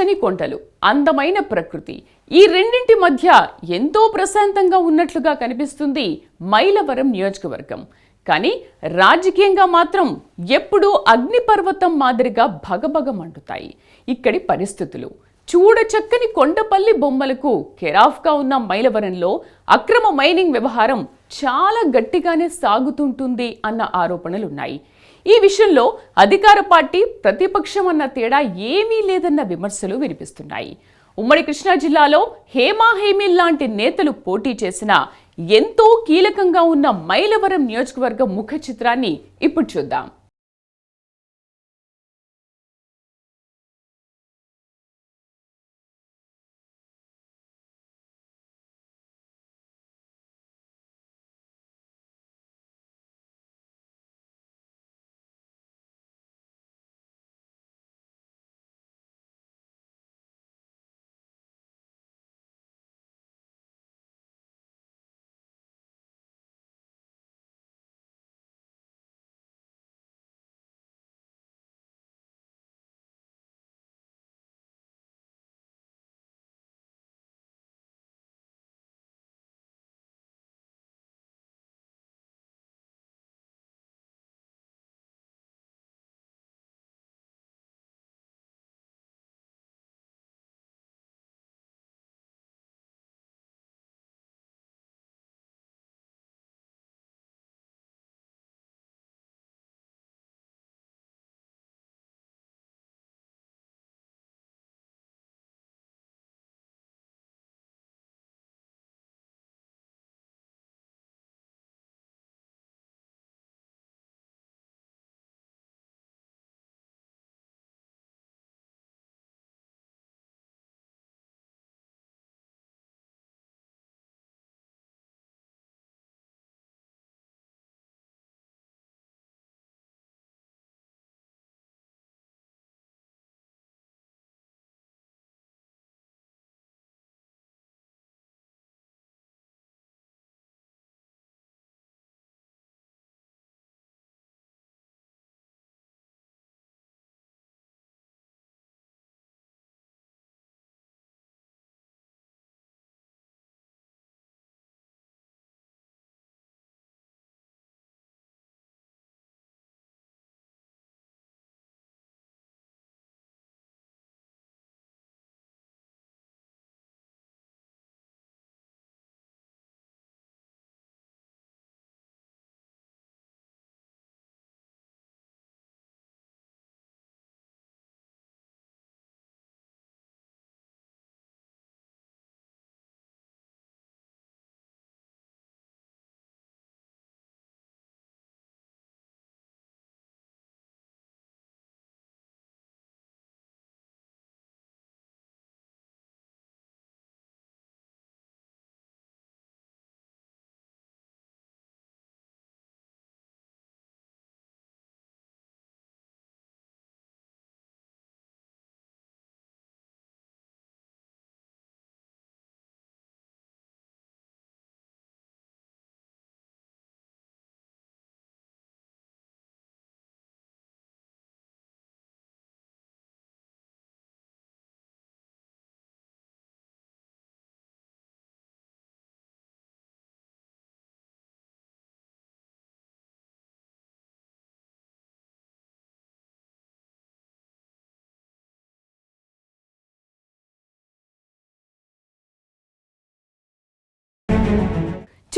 పచ్చని కొండలు అందమైన ప్రకృతి. ఈ రెండింటి మధ్య ఎంతో ప్రశాంతంగా ఉన్నట్లుగా కనిపిస్తుంది మైలవరం నియోజకవర్గం. కానీ రాజకీయంగా మాత్రం ఎప్పుడూ అగ్నిపర్వతం మాదిరిగా భగభగ మండుతాయి ఇక్కడి పరిస్థితులు. చూడచక్కని కొండపల్లి బొమ్మలకు కెరాఫ్గా ఉన్న మైలవరంలో అక్రమ మైనింగ్ వ్యవహారం చాలా గట్టిగానే సాగుతుంటుంది అన్న ఆరోపణలున్నాయి. ఈ విషయంలో అధికార పార్టీ ప్రతిపక్షం అన్న తేడా ఏమీ లేదన్న విమర్శలు వినిపిస్తున్నాయి. ఉమ్మడి కృష్ణా జిల్లాలో హేమాహేమిల్ లాంటి నేతలు పోటీ చేసిన ఎంతో కీలకంగా ఉన్న మైలవరం నియోజకవర్గం ముఖ చిత్రాన్ని ఇప్పుడు చూద్దాం.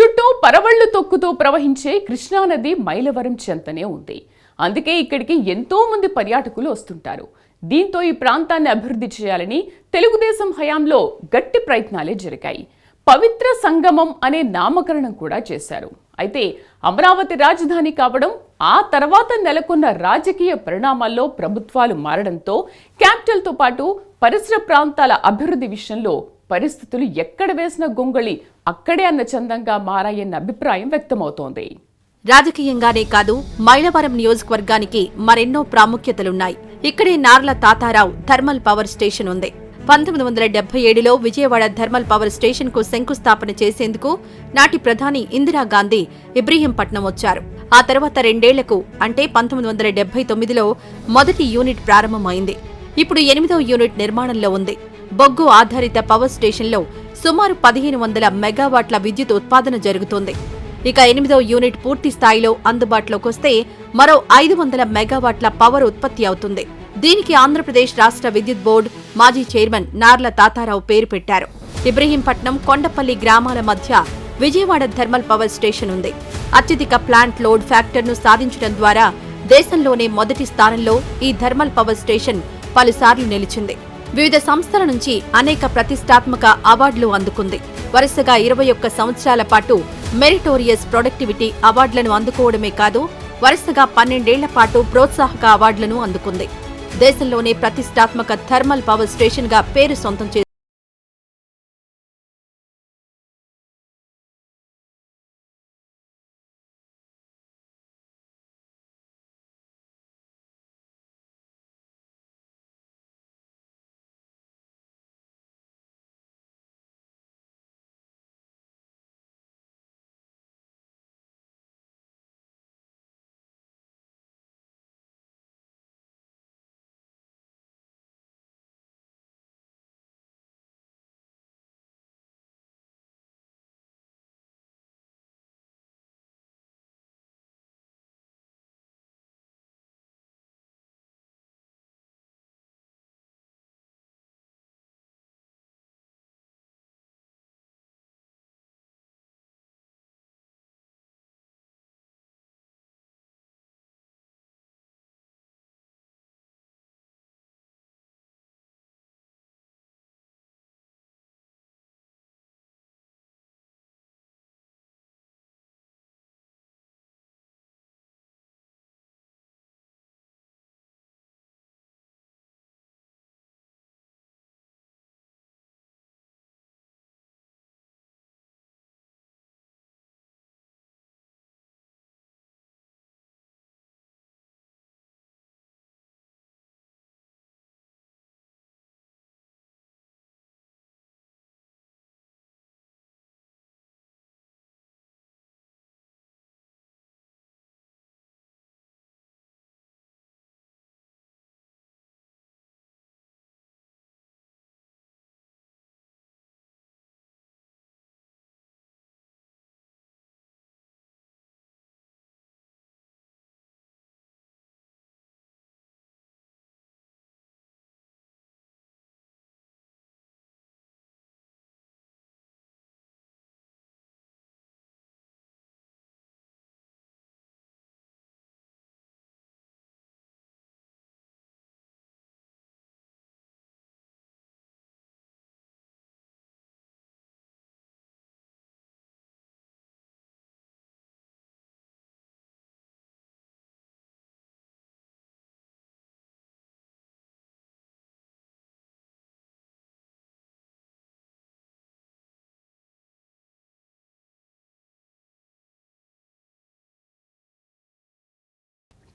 చుట్టూ పరవళ్ళు తొక్కుతూ ప్రవహించే కృష్ణానది మైలవరం చెంతనే ఉంది. అందుకే ఇక్కడికి ఎంతో మంది పర్యాటకులు వస్తుంటారు. దీంతో ఈ ప్రాంతాన్ని అభివృద్ధి చేయాలని తెలుగుదేశం హయాంలో గట్టి ప్రయత్నాలే జరిగాయి. పవిత్ర సంగమం అనే నామకరణం కూడా చేశారు. అయితే అమరావతి రాజధాని కావడం ఆ తర్వాత నెలకొన్న రాజకీయ పరిణామాల్లో ప్రభుత్వాలు మారడంతో క్యాపిటల్తో పాటు పరిసర ప్రాంతాల అభివృద్ధి విషయంలో పరిస్థితులు ఎక్కడ వేసిన గొంగళి అక్కడే అన్న చందంగా మారాయన్న అభిప్రాయం వ్యక్తమవుతోంది. రాజకీయంగానే కాదు మైలవరం నియోజకవర్గానికి మరెన్నో ప్రాముఖ్యతలున్నాయి. ఇక్కడే Narla Tatarao thermal power station ఉంది. పంతొమ్మిది వందల డెబ్బై ఏడులో విజయవాడ థర్మల్ పవర్ స్టేషన్కు శంకుస్థాపన చేసేందుకు నాటి ప్రధాని ఇందిరాగాంధీ ఇబ్రహీంపట్నం వచ్చారు. ఆ తర్వాత రెండేళ్ళకు అంటే పంతొమ్మిది వందల డెబ్బై తొమ్మిదిలో మొదటి యూనిట్ ప్రారంభమైంది. ఇప్పుడు ఎనిమిదో యూనిట్ నిర్మాణంలో ఉంది. బొగ్గు ఆధారిత పవర్ స్టేషన్లో సుమారు పదిహేను వందల మెగావాట్ల విద్యుత్ ఉత్పాదన జరుగుతోంది. ఇక ఎనిమిదో యూనిట్ పూర్తి స్థాయిలో అందుబాటులోకి వస్తే మరో ఐదు వందల మెగావాట్ల పవర్ ఉత్పత్తి అవుతుంది. దీనికి ఆంధ్రప్రదేశ్ రాష్ట్ర విద్యుత్ బోర్డు మాజీ చైర్మన్ నార్ల తాతారావు పేరు పెట్టారు. ఇబ్రహీంపట్నం కొండపల్లి గ్రామాల మధ్య విజయవాడ థర్మల్ పవర్ స్టేషన్ ఉంది. అత్యధిక ప్లాంట్ లోడ్ ఫ్యాక్టర్ను సాధించడం ద్వారా దేశంలోనే మొదటి స్థానంలో ఈ థర్మల్ పవర్ స్టేషన్ పలుసార్లు నిలిచింది. వివిధ సంస్థల నుంచి అనేక ప్రతిష్టాత్మక అవార్డులు అందుకుంది. వరుసగా ఇరవై ఒక్క సంవత్సరాల పాటు మెరిటోరియస్ ప్రొడక్టివిటీ అవార్డులను అందుకోవడమే కాదు వరుసగా పన్నెండేళ్ళ పాటు ప్రోత్సాహక అవార్డులను అందుకుంది. దేశంలోనే ప్రతిష్టాత్మక థర్మల్ పవర్ స్టేషన్గా పేరు సొంతం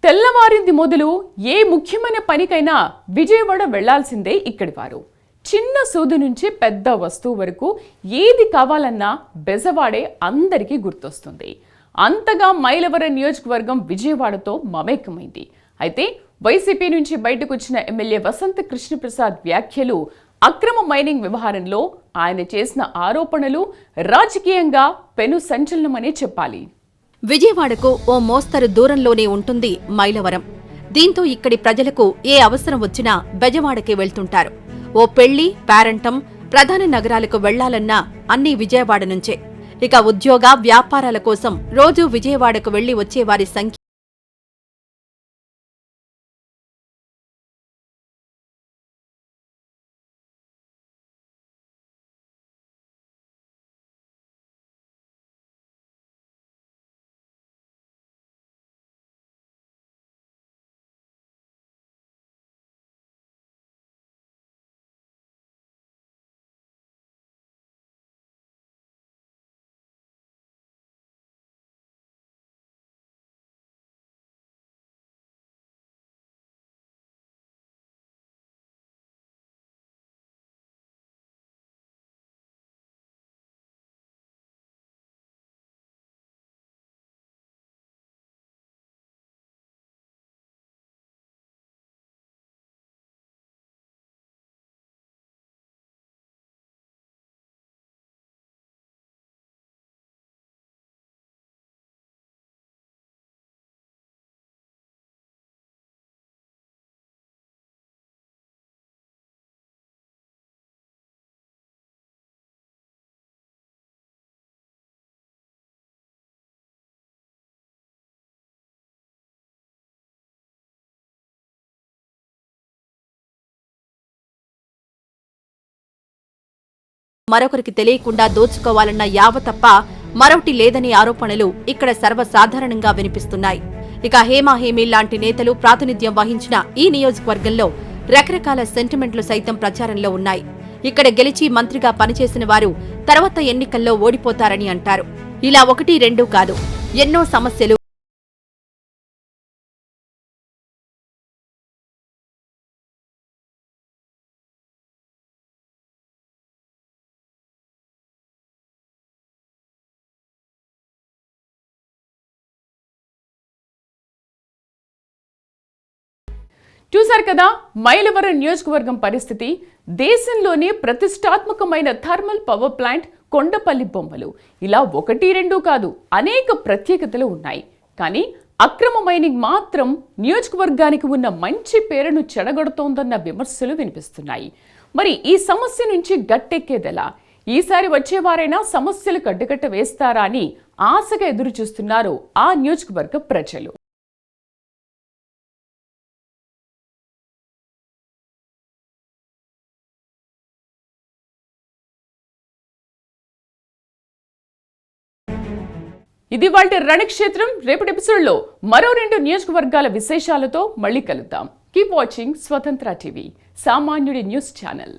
తెల్లవారింది మొదలు ఏ ముఖ్యమైన పనికైనా విజయవాడ వెళ్ళాల్సిందే ఇక్కడి వారు. చిన్న సూదు నుంచి పెద్ద వస్తువు వరకు ఏది కావాలన్నా బెజవాడే అందరికీ గుర్తొస్తుంది. అంతగా మైలవరం నియోజకవర్గం విజయవాడతో మమేకమైంది. అయితే వైసీపీ నుంచి బయటకు వచ్చిన ఎమ్మెల్యే వసంత కృష్ణప్రసాద్ వ్యాఖ్యలు అక్రమ మైనింగ్ వ్యవహారంలో ఆయన చేసిన ఆరోపణలు రాజకీయంగా పెను సంచలనమనే చెప్పాలి. విజయవాడకు ఓ మోస్తరు దూరంలోనే ఉంటుంది మైలవరం. దీంతో ఇక్కడి ప్రజలకు ఏ అవసరం వచ్చినా బెజవాడకే వెళ్తుంటారు. ఓ పెళ్ళి పేరంటం ప్రధాన నగరాలకు వెళ్ళాలన్నా అన్నీ విజయవాడ నుంచే. ఇక ఉద్యోగ వ్యాపారాల కోసం రోజూ విజయవాడకు వెళ్ళి వచ్చేవారి సంఖ్య మరొకరికి తెలియకుండా దోచుకోవాలన్న యావ తప్ప మరొకటి లేదనే ఆరోపణలు ఇక్కడ సర్వసాధారణంగా వినిపిస్తున్నాయి. ఇక హేమాహేమి లాంటి నేతలు ప్రాతినిధ్యం వహించిన ఈ నియోజకవర్గంలో రకరకాల సెంటిమెంట్లు సైతం ప్రచారంలో ఉన్నాయి. ఇక్కడ గెలిచి మంత్రిగా పనిచేసిన వారు తర్వాత ఎన్నికల్లో ఓడిపోతారని అంటారు. ఇలా ఒకటి రెండు కాదు. ఎన్నో సమస్యలు చూశారు కదా మైలవరం నియోజకవర్గం పరిస్థితి. దేశంలోనే ప్రతిష్టాత్మకమైన థర్మల్ పవర్ ప్లాంట్ కొండపల్లి బొమ్మలు. ఇలా ఒకటి రెండు కాదు అనేక ప్రత్యేకతలు ఉన్నాయి. కానీ అక్రమ మైనింగ్ మాత్రం నియోజకవర్గానికి ఉన్న మంచి పేరును చెడగొడుతోందన్న విమర్శలు వినిపిస్తున్నాయి. మరి ఈ సమస్య నుంచి గట్టెక్కేదెలా? ఈసారి వచ్చేవారైనా సమస్యలు కడ్డుకట్ట వేస్తారా అని ఆశగా ఎదురు చూస్తున్నారు ఆ నియోజకవర్గ ప్రజలు. ఇది వాళ్ళ రణక్షేత్రం. రేపటి ఎపిసోడ్లో మరో రెండు నియోజకవర్గాల విశేషాలతో మళ్ళీ కలుద్దాం. కీప్ వాచింగ్ స్వతంత్ర టీవీ సామాన్యుడి న్యూస్ ఛానల్.